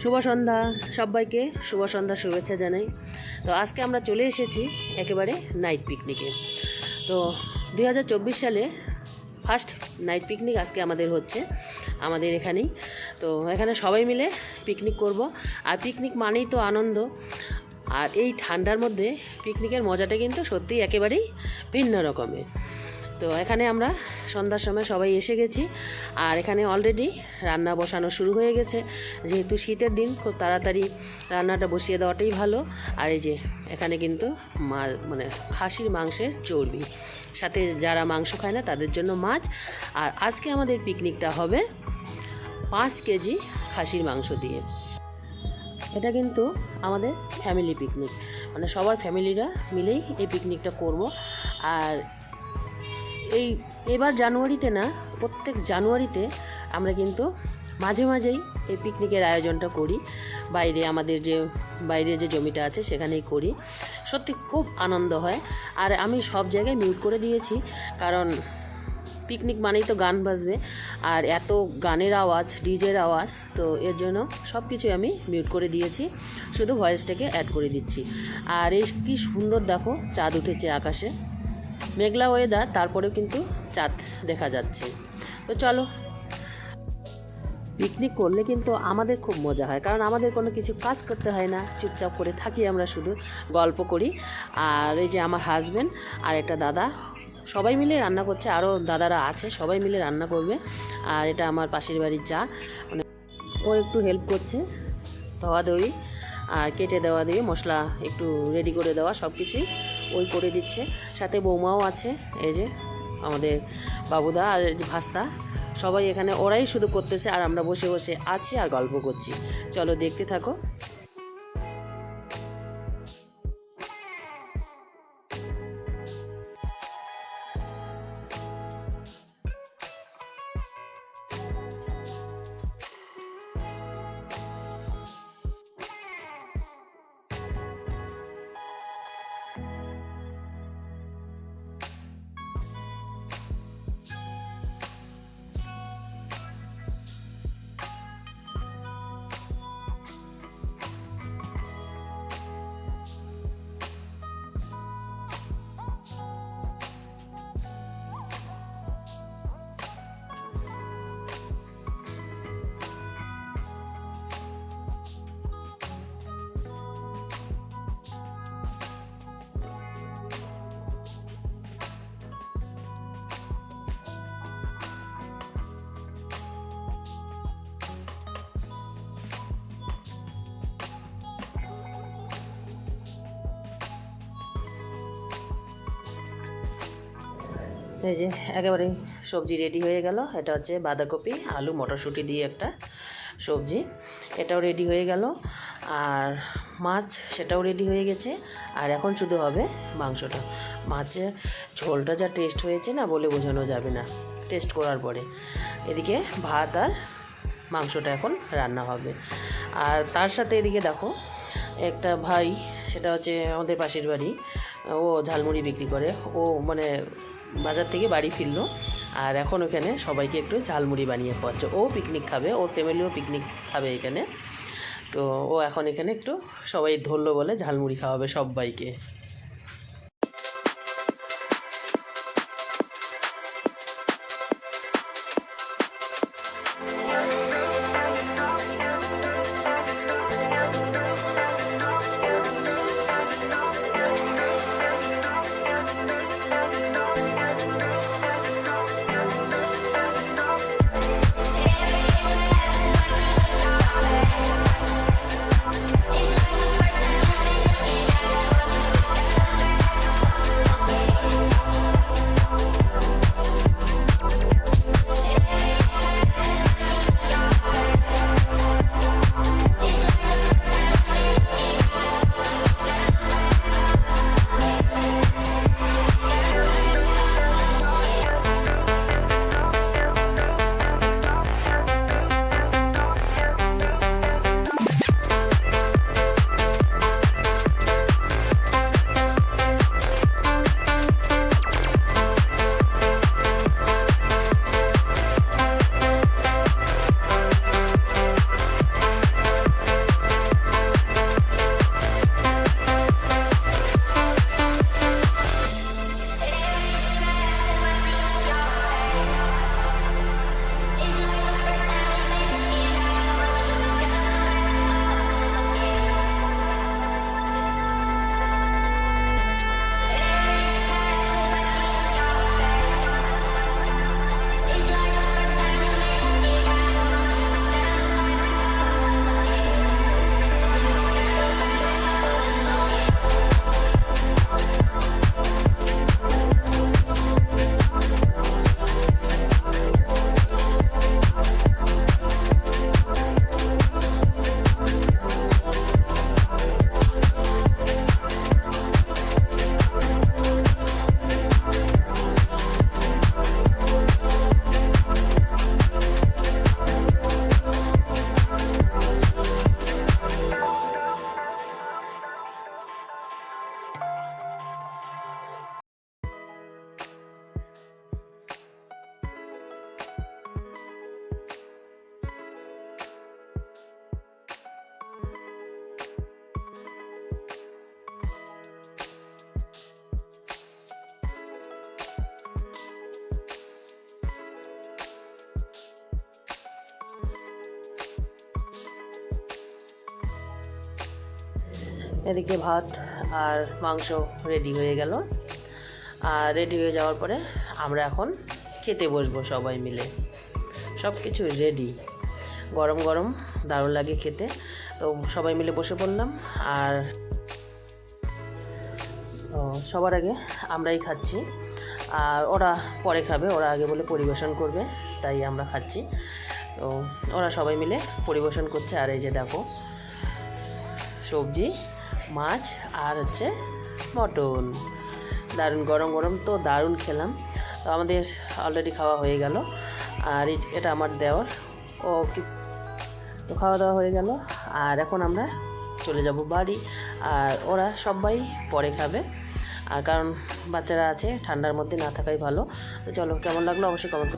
শুভ সন্ধ্যা সবাইকে, শুভ সন্ধ্যা শুভেচ্ছা জানাই। তো আজকে আমরা চলে এসেছি একেবারে নাইট পিকনিকে তো দু হাজার চব্বিশ সালে ফার্স্ট নাইট পিকনিক আজকে আমাদের হচ্ছে, আমাদের এখানেই। তো এখানে সবাই মিলে পিকনিক করব। আর পিকনিক মানেই তো আনন্দ। আর এই ঠান্ডার মধ্যে পিকনিকের মজাটা কিন্তু সত্যিই একেবারেই ভিন্ন রকমের। তো এখানে আমরা সন্ধ্যার সময় সবাই এসে গেছি। আর এখানে অলরেডি রান্না বসানো শুরু হয়ে গেছে। যেহেতু শীতের দিন, খুব তাড়াতাড়ি রান্নাটা বসিয়ে দেওয়াটাই ভালো। আর এই যে, এখানে কিন্তু মা মানে খাসির মাংসের চর্বি। সাথে যারা মাংস খায় না, তাদের জন্য মাছ। আর আজকে আমাদের পিকনিকটা হবে পাঁচ কেজি খাসির মাংস দিয়ে। এটা কিন্তু আমাদের ফ্যামিলি পিকনিক মানে সবার ফ্যামিলিরা মিলেই এই পিকনিকটা করব। আর এই এবার জানুয়ারিতে না, প্রত্যেক জানুয়ারিতে আমরা কিন্তু মাঝে মাঝেই এই পিকনিকের আয়োজনটা করি। বাইরে আমাদের যে, বাইরে যে জমিটা আছে সেখানেই করি। সত্যি খুব আনন্দ হয়। আর আমি সব জায়গায় মিউট করে দিয়েছি, কারণ পিকনিক মানেই তো গান বাজবে। আর এত গানের আওয়াজ, ডিজের আওয়াজ, তো এর জন্য সব কিছুই আমি মিউট করে দিয়েছি। শুধু ভয়েসটাকে অ্যাড করে দিচ্ছি। আর এই কী সুন্দর দেখো, চাঁদ উঠেছে আকাশে। মেঘলা ওয়েদার তারপরেও কিন্তু চাঁদ দেখা যাচ্ছে। তো চলো পিকনিক করলে কিন্তু আমাদের খুব মজা হয়, কারণ আমাদের কোনো কিছু কাজ করতে হয় না, চুপচাপ করে থাকি আমরা শুধু, গল্প করি। আর এই যে আমার হাজব্যান্ড আর একটা দাদা, সবাই মিলে রান্না করছে, আরও দাদারা আছে, সবাই মিলে রান্না করবে। আর এটা আমার পাশের বাড়ির যা মানে ও একটু হেল্প করছে ধোয়া দই আর কেটে দেওয়া দিয়ে মশলা একটু রেডি করে দেওয়া সব কিছুই ওই করে দিচ্ছে। সাথে বৌমাও আছে, এই যে আমাদের বাবুদা আর ভাস্তা। সবাই এখানে, ওরাই শুধু করতেছে আর আমরা বসে বসে আছি আর গল্প করছি। চলো দেখতে থাকো। এই যে একেবারে সবজি রেডি হয়ে গেল। এটা হচ্ছে বাঁধাকপি, আলু, মটরশুঁটি দিয়ে একটা সবজি। এটাও রেডি হয়ে গেল। আর মাছ সেটাও রেডি হয়ে গেছে। আর এখন শুধু হবে মাংসটা। মাছের ঝোলটা যা টেস্ট হয়েছে না বলে বোঝানো যাবে না। টেস্ট করার পরে। এদিকে ভাত আর মাংসটা এখন রান্না হবে। আর তার সাথে এদিকে দেখো, একটা ভাই, সেটা হচ্ছে আমাদের পাশের বাড়ি, ও ঝালমুড়ি বিক্রি করে। ও মানে বাজার থেকে বাড়ি ফিরলো। আর এখন ওখানে সবাইকে একটু ঝালমুড়ি বানিয়ে খাওয়াচ্ছে। ও পিকনিক খাবে, ওর ফ্যামিলিও পিকনিক খাবে এখানে। তো ও এখন এখানে একটু সবাই ধরলো বলে ঝালমুড়ি খাওয়াবে সবাইকে। এদিকে ভাত আর মাংস রেডি হয়ে গেল। আর রেডি হয়ে যাওয়ার পরে আমরা এখন খেতে বসবো সবাই মিলে। সব কিছু রেডি গরম গরম, দারুণ লাগে খেতে। তো সবাই মিলে বসে পড়লাম। আর সবার আগে আমরাই খাচ্ছি। আর ওরা পরে খাবে, ওরা আগে বলে পরিবেশন করবে, তাই আমরা খাচ্ছি। তো ওরা সবাই মিলে পরিবেশন করছে। আর এই যে দেখো, সবজি। মাছ আর হচ্ছে মটন। দারুণ, গরম গরম তো দারুণ খেলাম। তো আমাদের অলরেডি খাওয়া হয়ে গেল। আর এটা আমার দেওয়ার। ও তো খাওয়া দাওয়া হয়ে গেল। আর এখন আমরা চলে যাব বাড়ি। আর ওরা সবাই পরে খাবে। আর কারণ বাচ্চারা আছে, ঠান্ডার মধ্যে না থাকাই ভালো। তো চলো, কেমন লাগল অবশ্যই কমেন্ট